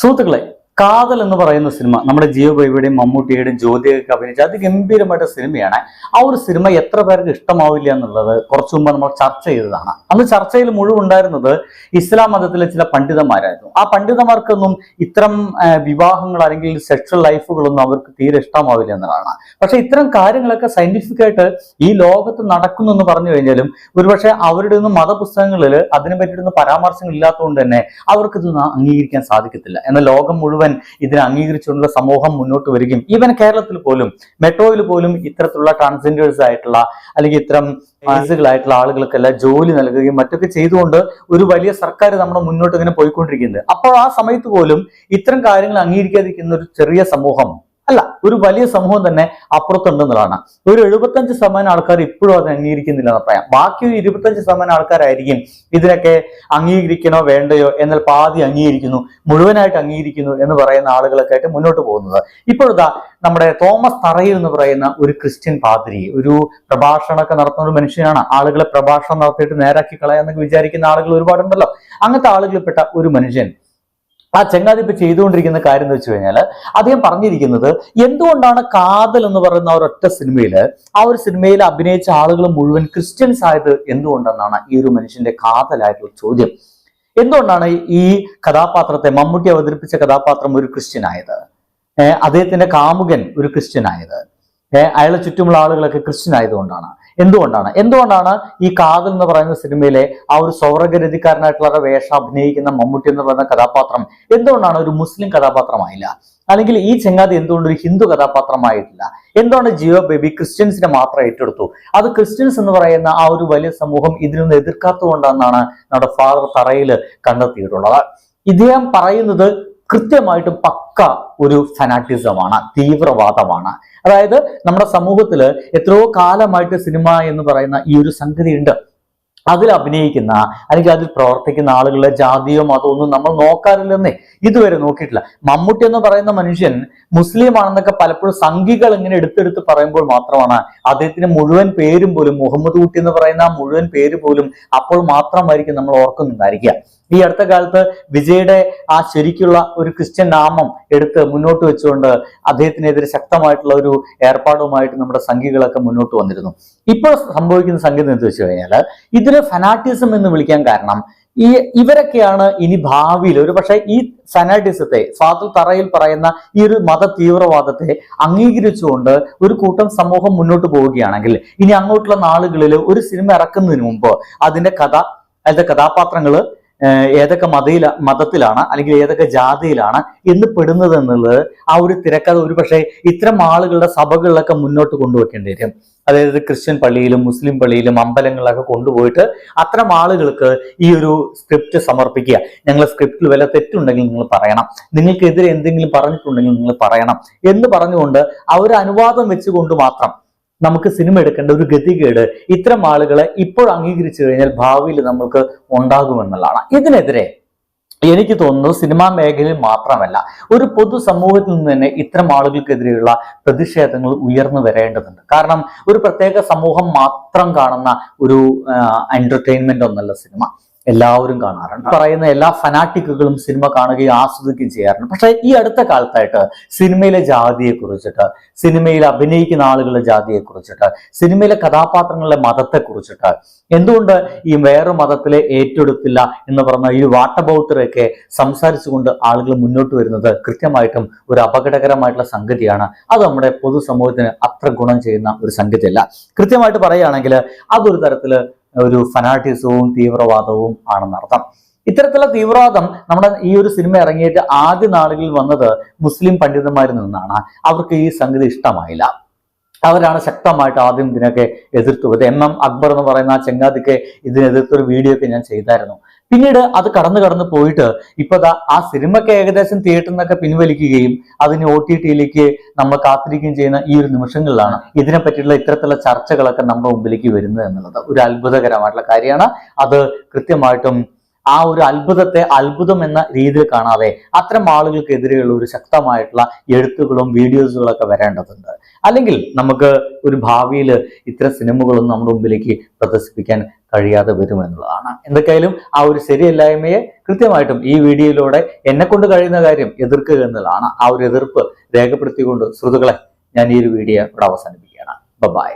സുഹൃത്തുക്കളെ കാതൽ എന്ന് പറയുന്ന സിനിമ നമ്മുടെ ജിയോ ബൈബിയുടെയും മമ്മൂട്ടിയുടെയും ജ്യോതിയൊക്കെ അഭിനയിച്ച അതിഗംഭീരമായിട്ട് സിനിമയാണ്. ആ ഒരു സിനിമ എത്ര പേർക്ക് ഇഷ്ടമാവില്ല എന്നുള്ളത് കുറച്ചു മുമ്പ് നമ്മൾ ചർച്ച ചെയ്തതാണ്. അന്ന് ചർച്ചയിൽ മുഴുവൻ ഉണ്ടായിരുന്നത് ഇസ്ലാം മതത്തിലെ ചില പണ്ഡിതന്മാരായിരുന്നു. ആ പണ്ഡിതന്മാർക്കൊന്നും ഇത്തരം വിവാഹങ്ങൾ അല്ലെങ്കിൽ സെക്ഷൽ ലൈഫുകളൊന്നും അവർക്ക് തീരെ ഇഷ്ടമാവില്ല എന്നതാണ് പക്ഷെ ഇത്തരം കാര്യങ്ങളൊക്കെ സയന്റിഫിക് ആയിട്ട് ഈ ലോകത്ത് നടക്കുന്നു എന്ന് പറഞ്ഞു കഴിഞ്ഞാലും ഒരുപക്ഷെ അവരുടെ ഒന്നും മതപുസ്തകങ്ങളിൽ അതിനെ പറ്റിയിട്ടൊന്നും പരാമർശങ്ങൾ ഇല്ലാത്തതുകൊണ്ട് തന്നെ അവർക്കിതൊന്നും അംഗീകരിക്കാൻ സാധിക്കത്തില്ല. എന്നാൽ ലോകം മുഴുവൻ ഇതിനെ അംഗീകരിച്ചുകൊണ്ടുള്ള സമൂഹം മുന്നോട്ട് വരികയും ഈവൻ കേരളത്തിൽ പോലും മെട്രോയിൽ പോലും ഇത്തരത്തിലുള്ള ട്രാൻസ്ജെൻഡേഴ്സ് ആയിട്ടുള്ള അല്ലെങ്കിൽ ഇത്തരം ആയിട്ടുള്ള ആളുകൾക്കെല്ലാം ജോലി നൽകുകയും മറ്റൊക്കെ ചെയ്തുകൊണ്ട് ഒരു വലിയ സർക്കാർ നമ്മുടെ മുന്നോട്ട് ഇങ്ങനെ പോയിക്കൊണ്ടിരിക്കുന്നത് അപ്പോൾ ആ സമയത്ത് പോലും ഇത്തരം കാര്യങ്ങൾ അംഗീകരിക്കാതിരിക്കുന്ന ഒരു ചെറിയ സമൂഹം അല്ല ഒരു വലിയ സമൂഹം തന്നെ അപ്പുറത്തുണ്ടെന്നുള്ളതാണ്. ഒരു എഴുപത്തഞ്ച് ശതമാനം ആൾക്കാർ ഇപ്പോഴും അത് അംഗീകരിക്കുന്നില്ല എന്ന് പറയാം ബാക്കി ഒരു ഇരുപത്തഞ്ച് ശതമാനം ആൾക്കാരായിരിക്കും ഇതിനൊക്കെ അംഗീകരിക്കണോ വേണ്ടയോ എന്നാൽ പാതി അംഗീകരിക്കുന്നു മുഴുവനായിട്ട് അംഗീകരിക്കുന്നു എന്ന് പറയുന്ന ആളുകളൊക്കെ ആയിട്ട് മുന്നോട്ട് പോകുന്നത്. ഇപ്പോഴത്തെ നമ്മുടെ തോമസ് തറയിൽ എന്ന് പറയുന്ന ഒരു ക്രിസ്ത്യൻ പാതിരി ഒരു പ്രഭാഷണമൊക്കെ നടത്തുന്ന ഒരു മനുഷ്യനാണ്. ആളുകളെ പ്രഭാഷണം നടത്തിയിട്ട് നേരാക്കി കളയാന്നൊക്കെ വിചാരിക്കുന്ന ആളുകൾ ഒരുപാടുണ്ടല്ലോ. അങ്ങനത്തെ ആളുകളിൽപ്പെട്ട ഒരു മനുഷ്യൻ ആ ചങ്ങാതി ഇപ്പൊ ചെയ്തുകൊണ്ടിരിക്കുന്ന കാര്യം എന്ന് വെച്ച് കഴിഞ്ഞാൽ അദ്ദേഹം പറഞ്ഞിരിക്കുന്നത് എന്തുകൊണ്ടാണ് കാതൽ എന്ന് പറയുന്ന ആ ഒരൊറ്റ സിനിമയിൽ ആ ഒരു സിനിമയിൽ അഭിനയിച്ച ആളുകൾ മുഴുവൻ ക്രിസ്ത്യൻസ് ആയത് എന്തുകൊണ്ടെന്നാണ് ഈ ഒരു മനുഷ്യന്റെ കാതലായിട്ടുള്ള ചോദ്യം? എന്തുകൊണ്ടാണ് ഈ കഥാപാത്രത്തെ മമ്മൂട്ടി അവതരിപ്പിച്ച കഥാപാത്രം ഒരു ക്രിസ്ത്യൻ ആയത് അദ്ദേഹത്തിന്റെ കാമുകൻ ഒരു ക്രിസ്ത്യൻ ആയത് അയാളെ ചുറ്റുമുള്ള ആളുകളൊക്കെ ക്രിസ്ത്യൻ ആയതുകൊണ്ടാണ്. എന്തുകൊണ്ടാണ്? എന്തുകൊണ്ടാണ് ഈ കാതൽ എന്ന് പറയുന്ന സിനിമയിലെ ആ ഒരു സൗരഗതിക്കാരനായിട്ടുള്ള വേഷം അഭിനയിക്കുന്ന മമ്മൂട്ടി എന്ന് പറയുന്ന കഥാപാത്രം എന്തുകൊണ്ടാണ് ഒരു മുസ്ലിം കഥാപാത്രമായില്ല? അല്ലെങ്കിൽ ഈ ചെങ്ങാതി എന്തുകൊണ്ട് ഒരു ഹിന്ദു കഥാപാത്രമായിട്ടില്ല? എന്തുകൊണ്ട് ജിയോ ബേബി ക്രിസ്ത്യൻസിനെ മാത്രം ഏറ്റെടുത്തു? അത് ക്രിസ്ത്യൻസ് എന്ന് പറയുന്ന ആ ഒരു വലിയ സമൂഹം ഇതിനൊന്നും എതിർക്കാത്തതുകൊണ്ടാണെന്നാണ് നമ്മുടെ ഫാദർ തറയിൽ കണ്ടെത്തിയിട്ടുള്ളത്. ഇദ്ദേഹം പറയുന്നത് കൃത്യമായിട്ടും പക്ക ഒരു ഫനാറ്റിസമാണ് തീവ്രവാദമാണ്. അതായത് നമ്മുടെ സമൂഹത്തിൽ എത്രയോ കാലമായിട്ട് സിനിമ എന്ന് പറയുന്ന ഈ ഒരു സംഗതി ഉണ്ട് അതിൽ അഭിനയിക്കുന്ന അല്ലെങ്കിൽ അതിൽ പ്രവർത്തിക്കുന്ന ആളുകളുടെ ജാതിയോ മതമോ ഒന്നും നമ്മൾ നോക്കാറില്ലെന്നേ. ഇതുവരെ നോക്കിയിട്ടില്ല. മമ്മൂട്ടി എന്ന് പറയുന്ന മനുഷ്യൻ മുസ്ലിം ആണെന്നൊക്കെ പലപ്പോഴും സംഘികൾ ഇങ്ങനെ എടുത്തെടുത്ത് പറയുമ്പോൾ മാത്രമാണ് അദ്ദേഹത്തിന് മുഴുവൻ പേരും പോലും മുഹമ്മദ് കുട്ടി എന്ന് പറയുന്ന മുഴുവൻ പേര് പോലും അപ്പോൾ മാത്രമായിരിക്കും നമ്മൾ ഓർക്കുന്നുണ്ടായിരിക്കുക. ഈ അടുത്ത കാലത്ത് വിജയുടെ ആ ശരിക്കുള്ള ഒരു ക്രിസ്ത്യൻ നാമം എടുത്ത് മുന്നോട്ട് വെച്ചുകൊണ്ട് അദ്ദേഹത്തിനെതിരെ ശക്തമായിട്ടുള്ള ഒരു ഏർപ്പാടുമായിട്ട് നമ്മുടെ സംഘികളൊക്കെ മുന്നോട്ട് വന്നിരുന്നു. ഇപ്പോൾ സംഭവിക്കുന്ന സംഗീതം എന്ന് വെച്ച് കഴിഞ്ഞാൽ ഇതിന് ഫനാറ്റിസം എന്ന് വിളിക്കാൻ കാരണം ഈ ഇവരൊക്കെയാണ് ഇനി ഭാവിയിൽ ഒരു പക്ഷേ ഈ ഫനാറ്റിസത്തെ ഫാദർ തറയിൽ പറയുന്ന ഈ ഒരു മത തീവ്രവാദത്തെ അംഗീകരിച്ചുകൊണ്ട് ഒരു കൂട്ടം സമൂഹം മുന്നോട്ട് പോവുകയാണെങ്കിൽ ഇനി അങ്ങോട്ടുള്ള നാളുകളിൽ ഒരു സിനിമ ഇറക്കുന്നതിന് മുമ്പ് അതിന്റെ കഥ അതിന്റെ കഥാപാത്രങ്ങൾ ഏതൊക്കെ മതയില മതത്തിലാണ് അല്ലെങ്കിൽ ഏതൊക്കെ ജാതിയിലാണ് എന്ന് പെടുന്നത് എന്നുള്ളത് ആ ഒരു തിരക്കഥ ഒരു പക്ഷേ ഇത്തരം ആളുകളുടെ സഭകളിലൊക്കെ മുന്നോട്ട് കൊണ്ടുവയ്ക്കേണ്ടി വരും. അതായത് ക്രിസ്ത്യൻ പള്ളിയിലും മുസ്ലിം പള്ളിയിലും അമ്പലങ്ങളിലൊക്കെ കൊണ്ടുപോയിട്ട് അത്തരം ആളുകൾക്ക് ഈ ഒരു സ്ക്രിപ്റ്റ് സമർപ്പിക്കുക. ഞങ്ങൾ സ്ക്രിപ്റ്റിൽ വല്ല തെറ്റുണ്ടെങ്കിൽ നിങ്ങൾ പറയണം. നിങ്ങൾക്കെതിരെ എന്തെങ്കിലും പറഞ്ഞിട്ടുണ്ടെങ്കിൽ നിങ്ങൾ പറയണം എന്ന് പറഞ്ഞുകൊണ്ട് ആ ഒരു അനുവാദം വെച്ചുകൊണ്ട് മാത്രം നമുക്ക് സിനിമ എടുക്കേണ്ട ഒരു ഗതികേട് ഇത്തരം ആളുകളെ ഇപ്പോൾ അംഗീകരിച്ചു കഴിഞ്ഞാൽ ഭാവിയിൽ നമ്മൾക്ക് ഉണ്ടാകുമെന്നുള്ളതാണ്. ഇതിനെതിരെ എനിക്ക് തോന്നുന്നു സിനിമാ മേഖലയിൽ മാത്രമല്ല ഒരു പൊതു സമൂഹത്തിൽ നിന്ന് തന്നെ ഇത്തരം ആളുകൾക്കെതിരെയുള്ള പ്രതിഷേധങ്ങൾ ഉയർന്നു വരേണ്ടതുണ്ട്. കാരണം ഒരു പ്രത്യേക സമൂഹം മാത്രം കാണുന്ന ഒരു എന്റർടൈൻമെന്റ് ഒന്നല്ല സിനിമ. എല്ലാവരും കാണാറുണ്ട്. പറയുന്ന എല്ലാ ഫനാറ്റിക്കുകളും സിനിമ കാണുകയും ആസ്വദിക്കുകയും ചെയ്യാറുണ്ട്. പക്ഷെ ഈ അടുത്ത കാലത്തായിട്ട് സിനിമയിലെ ജാതിയെ കുറിച്ചിട്ട് സിനിമയിൽ അഭിനയിക്കുന്ന ആളുകളുടെ ജാതിയെ കുറിച്ചിട്ട് സിനിമയിലെ കഥാപാത്രങ്ങളുടെ മതത്തെ കുറിച്ചിട്ട് എന്തുകൊണ്ട് ഈ വേറെ മതത്തിലെ ഏറ്റെടുത്തില്ല എന്ന് പറഞ്ഞ ഈ വാട്ടബൌട്ടറൊക്കെ സംസാരിച്ചുകൊണ്ട് ആളുകൾ മുന്നോട്ട് വരുന്നത് കൃത്യമായിട്ടും ഒരു അപകടകരമായിട്ടുള്ള സംഗതിയാണ്. അത് നമ്മുടെ പൊതുസമൂഹത്തിന് അത്ര ഗുണം ചെയ്യുന്ന ഒരു സംഗതിയല്ല. കൃത്യമായിട്ട് പറയുകയാണെങ്കിൽ അതൊരു തരത്തിൽ ഒരു ഫനാറ്റിസവും തീവ്രവാദവും ആണെന്നർത്ഥം ഇത്തരത്തിലുള്ള തീവ്രവാദം നമ്മുടെ ഈ ഒരു സിനിമ ഇറങ്ങിയിട്ട് ആദ്യ നാളുകളിൽ വന്നത് മുസ്ലിം പണ്ഡിതന്മാരിൽ നിന്നാണ്. അവർക്ക് ഈ സംഗതി ഇഷ്ടമായില്ല. അവരാണ് ശക്തമായിട്ട് ആദ്യം ഇതിനൊക്കെ എതിർത്തത്. എം എം അക്ബർ എന്ന് പറയുന്ന ആ ചെങ്ങാതിക്ക് ഇതിനെതിർത്തൊരു വീഡിയോ ഒക്കെ ഞാൻ ചെയ്തായിരുന്നു. പിന്നീട് അത് കടന്നു കടന്നു പോയിട്ട് ഇപ്പൊ ദാ ആ സിനിമയ്ക്ക് ഏകദേശം തിയേറ്ററിൽ നിന്നൊക്കെ പിൻവലിക്കുകയും അതിന് ഒ ടി ടിയിലേക്ക് നമ്മൾ കാത്തിരിക്കുകയും ചെയ്യുന്ന ഈ ഒരു നിമിഷങ്ങളിലാണ് ഇതിനെ പറ്റിയുള്ള ഇത്തരത്തിലുള്ള ചർച്ചകളൊക്കെ നമ്മുടെ മുമ്പിലേക്ക് വരുന്നത് എന്നുള്ളത്. ഒരു അത്ഭുതകരമായിട്ടുള്ള കാര്യമാണ്. അത് കൃത്യമായിട്ടും ആ ഒരു അത്ഭുതത്തെ അത്ഭുതം എന്ന രീതിയിൽ കാണാതെ അത്തരം ആളുകൾക്കെതിരെയുള്ള ഒരു ശക്തമായിട്ടുള്ള എഴുത്തുകളും വീഡിയോസുകളൊക്കെ വരേണ്ടതുണ്ട്. അല്ലെങ്കിൽ നമുക്ക് ഒരു ഭാവിയിൽ ഇത്തരം സിനിമകളൊന്നും നമ്മുടെ മുമ്പിലേക്ക് പ്രദർശിപ്പിക്കാൻ കഴിയാതെ വരുമെന്നുള്ളതാണ് എന്തൊക്കെയായാലും ആ ഒരു ശരിയല്ലായ്മയെ കൃത്യമായിട്ടും ഈ വീഡിയോയിലൂടെ എന്നെ കൊണ്ട് കഴിയുന്ന കാര്യം എതിർക്കുക എന്നുള്ളതാണ്. ആ ഒരു എതിർപ്പ് രേഖപ്പെടുത്തിക്കൊണ്ട് ശ്രുതുക്കളെ ഞാൻ ഈ ഒരു വീഡിയോ ഇവിടെ അവസാനിപ്പിക്കുകയാണ്. ബൈ